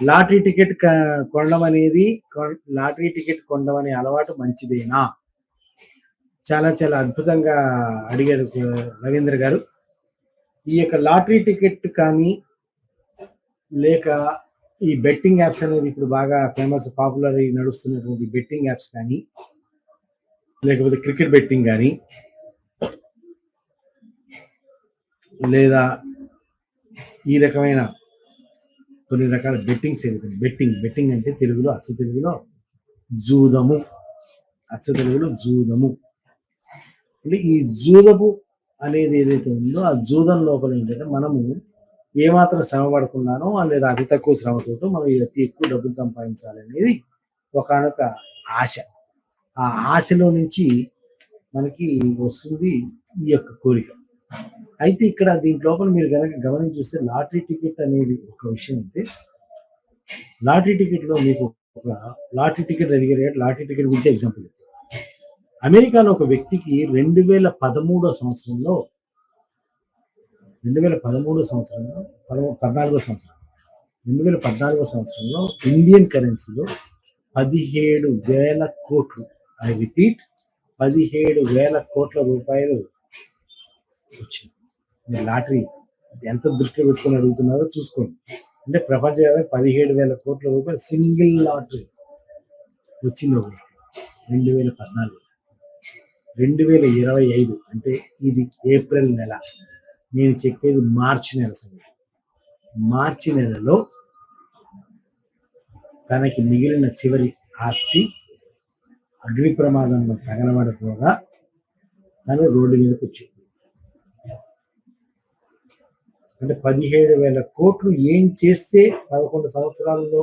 Lottery ticket కొనడం అనేది lottery ticket కొనడం అనే అలవాటు మంచిదేనా? చాలా చాలా అద్భుతంగా అడిగాడు రవీంద్ర గారు. ఈ యొక్క లాటరీ టికెట్ కానీ లేక ఈ బెట్టింగ్ యాప్స్ అనేది ఇప్పుడు బాగా ఫేమస్ పాపులర్ నడుస్తున్నటువంటి బెట్టింగ్ యాప్స్ కానీ లేకపోతే క్రికెట్ బెట్టింగ్ కానీ లేదా ఈ రకమైన కొన్ని రకాల బెట్టింగ్స్ ఏదైతే బెట్టింగ్ బెట్టింగ్ అంటే తెలుగులో అచ్చ తెలుగులో జూదము. అచ్చ తెలుగులో జూదము. అంటే ఈ జూదము అనేది ఏదైతే ఉందో ఆ జూదం లోపల ఏంటంటే మనము ఏమాత్రం శ్రమ పడకుండానో లేదా అతి తక్కువ శ్రమతోటో మనం అతి ఎక్కువ డబ్బులు సంపాదించాలి అనేది ఒకనొక ఆశ. ఆ ఆశలో నుంచి మనకి వస్తుంది ఈ యొక్క కోరిక. అయితే ఇక్కడ దీంట్ లోపల మీరు కనుక గమనించి చూస్తే లాటరీ టికెట్ అనేది ఒక విషయం అయితే లాటరీ టికెట్లో మీకు ఒక లాటరీ టికెట్ అడిగారు లాటరీ టికెట్ గురించి ఎగ్జాంపుల్ చెప్తాను అమెరికాలో ఒక వ్యక్తికి రెండు వేల పదమూడో సంవత్సరంలో రెండు వేల పదమూడో సంవత్సరంలో పదమూ పద్నాలుగో సంవత్సరం రెండు వేల పద్నాలుగో సంవత్సరంలో ఇండియన్ కరెన్సీలో పదిహేడు వేల కోట్లు ఐ రిపీట్ పదిహేడు వేల కోట్ల రూపాయలు వచ్చింది. లాటరీ ఎంత దృష్టిలో పెట్టుకొని అడుగుతున్నారో చూసుకోండి. అంటే ప్రపంచవ్యాప్తంగా పదిహేడు వేల కోట్ల రూపాయలు సింగిల్ లాటరీ వచ్చింది ఒకటి రెండు వేల పద్నాలుగు. రెండు వేల ఇరవై ఐదు అంటే ఇది ఏప్రిల్ నెల. నేను చెప్పేది మార్చి నెల సంగతి. మార్చి నెలలో తనకి మిగిలిన చివరి ఆస్తి అగ్ని ప్రమాదంలో తగలబడపోగా తను రోడ్డు మీదకి వచ్చింది అంటే పదిహేడు వేల కోట్లు ఏం చేస్తే పదకొండు సంవత్సరాలలో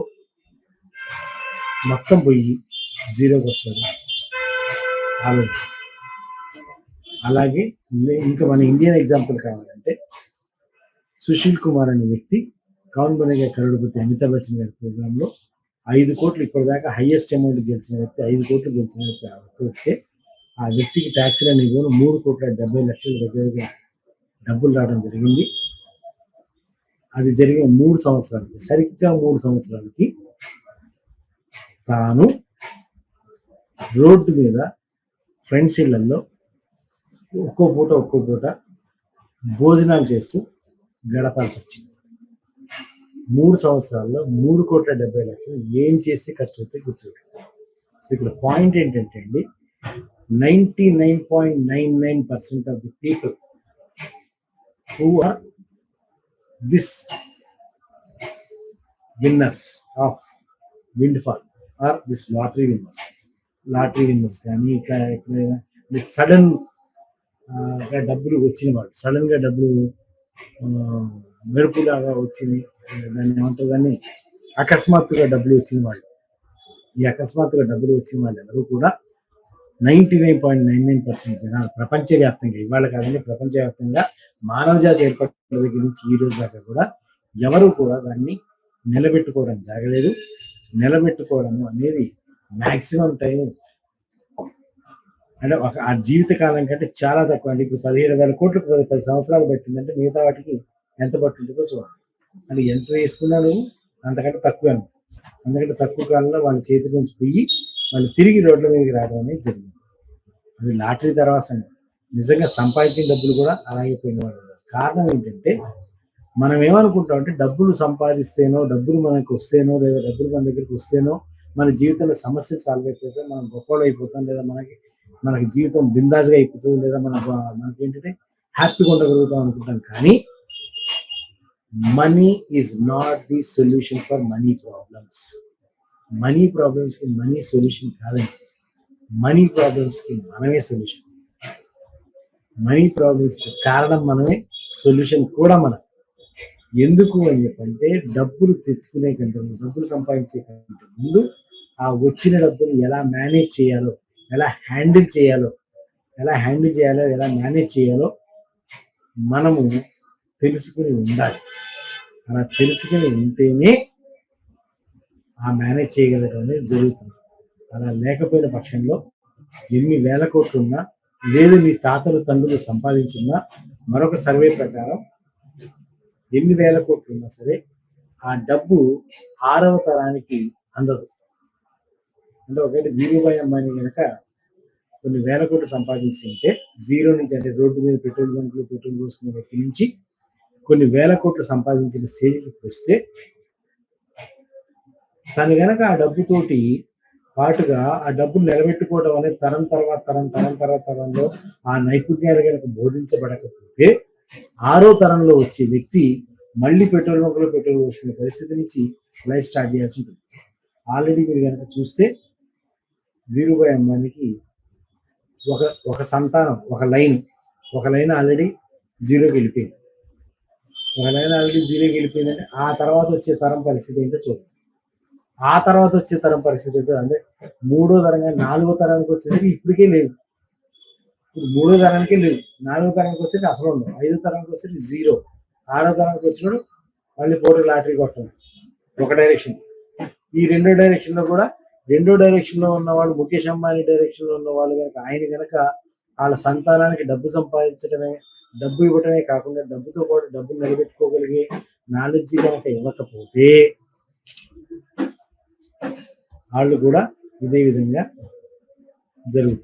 మొత్తం పోయి జీరోకి వస్తుంది ఆలోచించి అలాగే ఇంకా మన ఇండియన్ ఎగ్జాంపుల్ కావాలంటే సుశీల్ కుమార్ అనే వ్యక్తి కౌన్ బనేగా కరుడుపతి అమితాబ్ బచ్చన్ గారి ప్రోగ్రాంలో ఐదు కోట్లు ఇప్పటిదాకా హైయెస్ట్ అమౌంట్ గెలిచిన వ్యక్తి ఐదు కోట్లు గెలిచిన వ్యక్తి ఆ ఒక్క ఆ వ్యక్తికి ట్యాక్సీలని ఇవ్వను మూడు కోట్ల డెబ్బై లక్షల దగ్గరగా డబ్బులు రావడం జరిగింది. అది జరిగిన మూడు సంవత్సరాలకి సరిగ్గా మూడు సంవత్సరాలకి తాను రోడ్డు మీద ఫ్రెండ్స్ ఇళ్ళలో ఒక్కో పూట ఒక్కో పూట భోజనాలు చేస్తూ గడపాల్సి వచ్చింది. మూడు సంవత్సరాల్లో మూడు కోట్ల డెబ్బై లక్షలు ఏం చేస్తే ఖర్చు అవుతాయి గుర్తుపెట్టుకోండి సో ఇక్కడ పాయింట్ ఏంటంటే అండి ninety nine point nine nine percent of the people who are this winners of windfall are this lottery winners lottery winners కానీ ఇట్లా ఎప్పుడైనా సడన్గా డబ్బులు వచ్చిన వాళ్ళు సడన్గా డబ్బులు మెరుపులాగా వచ్చింది దాన్ని ఏమంటారు దాన్ని? అకస్మాత్తుగా డబ్బులు వచ్చిన వాళ్ళు. ఈ అకస్మాత్తుగా డబ్బులు వచ్చిన వాళ్ళు ఎవరు కూడా ninety nine point nine nine percent జనాలు ప్రపంచవ్యాప్తంగా ఇవాళ కాదండి ప్రపంచవ్యాప్తంగా మానవజాతి ఏర్పడిన దగ్గర నుంచి ఈ రోజు దాకా కూడా ఎవరు కూడా దాన్ని నిలబెట్టుకోవడం జరగలేదు. నిలబెట్టుకోవడం అనేది మాక్సిమం టైం అంటే ఒక ఆ జీవిత కాలం కంటే చాలా తక్కువ అండి. ఇప్పుడు పదిహేడు వేల కోట్లకు పది పది సంవత్సరాలు పెట్టిందంటే మిగతా వాటికి ఎంత పట్టుంటుందో చూడండి. అంటే ఎంత తీసుకున్నా నువ్వు అంతకంటే తక్కువ అందుకంటే తక్కువ కాలంలో వాళ్ళ చేతి నుంచి పోయి వాళ్ళు తిరిగి రోడ్ల మీదకి రావడం అనేది జరిగింది. అది లాటరీ తర్వాత నిజంగా సంపాదించిన డబ్బులు కూడా అలాగే పోయిన వాళ్ళు కారణం ఏంటంటే మనం ఏమనుకుంటాం అంటే డబ్బులు సంపాదిస్తేనో డబ్బులు మనకు వస్తేనో లేదా డబ్బులు మన దగ్గరికి వస్తేనో మన జీవితంలో సమస్యలు సాల్వ్ అయిపోతే మనం గొప్పలు అయిపోతాం లేదా మనకి మనకి జీవితం బిందాజ్గా అయిపోతుంది లేదా మన మనకి ఏంటంటే హ్యాపీగా ఉండగలుగుతాం అనుకుంటాం. కానీ money is not the solution for money problems money ప్రాబ్లమ్స్కి money solution కాదండి. మనీ ప్రాబ్లమ్స్కి మనమే సొల్యూషన్. మనీ ప్రాబ్లమ్స్కి కారణం మనమే సొల్యూషన్ కూడా మనం. ఎందుకు అని చెప్పంటే డబ్బులు తెచ్చుకునే కంటే ముందు, డబ్బులు సంపాదించే కంటే ముందు ఆ వచ్చిన డబ్బులు ఎలా మేనేజ్ చేయాలో ఎలా హ్యాండిల్ చేయాలో ఎలా హ్యాండిల్ చేయాలో ఎలా మేనేజ్ చేయాలో మనము తెలుసుకుని ఉండాలి. అలా తెలుసుకుని ఉంటేనే ఆ మేనేజ్ చేయగలగడం అనేది జరుగుతుంది. అలా లేకపోయిన పక్షంలో ఎన్ని వేల కోట్లు ఉన్నా లేదు మీ తాతలు తండ్రులు సంపాదించున్నా మరొక సర్వే ప్రకారం ఎన్ని వేల కోట్లు ఉన్నా సరే ఆ డబ్బు ఆరవ తరానికి అందదు. అంటే ఒకటి ధీరుభాయ్ అమ్మాయిని కనుక కొన్ని వేల కోట్లు సంపాదించి ఉంటే జీరో నుంచి అంటే రోడ్డు మీద పెట్రోల్ బంకులు పెట్రోల్ పోసుకునే వ్యక్తి నుంచి కొన్ని వేల కోట్లు సంపాదించిన స్టేజ్కి వస్తే తను గనక ఆ డబ్బుతోటి పాటుగా ఆ డబ్బును నిలబెట్టుకోవడం అనేది తరం తర్వాత తరం తరం తర్వాత తరంలో ఆ నైపుణ్యాలు కనుక బోధించబడకపోతే ఆరో తరంలో వచ్చే వ్యక్తి మళ్ళీ పెట్రోల్ బంకులో పెట్రోల్ పోసుకునే పరిస్థితి నుంచి లైఫ్ స్టార్ట్ చేయాల్సి ఉంటుంది. ఆల్రెడీ మీరు కనుక చూస్తే ధీరుభాయ్ అంబానీకి ఒక ఒక సంతానం ఒక లైన్ ఒక లైన్ ఆల్రెడీ జీరోకి వెళ్ళిపోయింది. ఒక లైన్ ఆల్రెడీ జీరోకి వెళ్ళిపోయిందంటే ఆ తర్వాత వచ్చే తరం పరిస్థితి ఏంటో చూడండి. ఆ తర్వాత వచ్చే తరం పరిస్థితి అంటే మూడో తరం కానీ నాలుగో తరానికి వచ్చేసరికి ఇప్పటికే లేవు. ఇప్పుడు మూడో తరానికి లేవు. నాలుగో తరానికి వచ్చేసరికి అసలు ఉండవు. ఐదో తరానికి వచ్చేసరికి జీరో. ఆరో తరానికి వచ్చినప్పుడు మళ్ళీ పోటీ లాటరీ కొట్టడం. ఒక డైరెక్షన్ ఈ రెండో డైరెక్షన్లో కూడా రెండో డైరెక్షన్లో ఉన్న వాళ్ళు ముఖేష్ అంబానీ డైరెక్షన్లో ఉన్న వాళ్ళు కనుక ఆయన కనుక వాళ్ళ సంతానానికి డబ్బు సంపాదించడమే డబ్బు ఇవ్వటమే కాకుండా డబ్బుతో పాటు డబ్బు నిలబెట్టుకోగలిగే నాలెడ్జ్ కనుక ఇవ్వకపోతే వాళ్ళు కూడా ఇదే విధంగా జరుగుతుంది